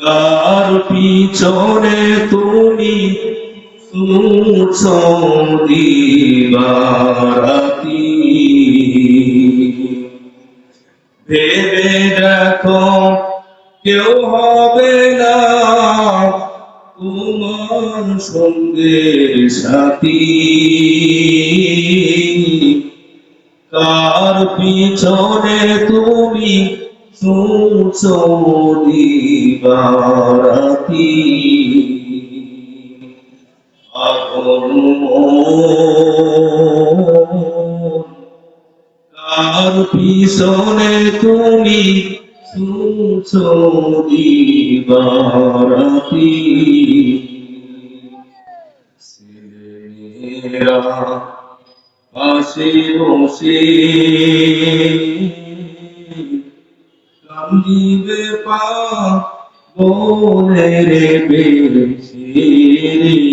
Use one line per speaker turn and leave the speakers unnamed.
কার পিছনে তুমি দিবারাতি? ভেবে দেখো কেউ হবে না তোমার সঙ্গে সাথী। কার পিছনে তুমি দিবারাতি আপন মন কার পিছনে তুমি শুনছো দিবারাতি ছেলেমেয়েরা বসে। কান্দিবে পা বনের বেশে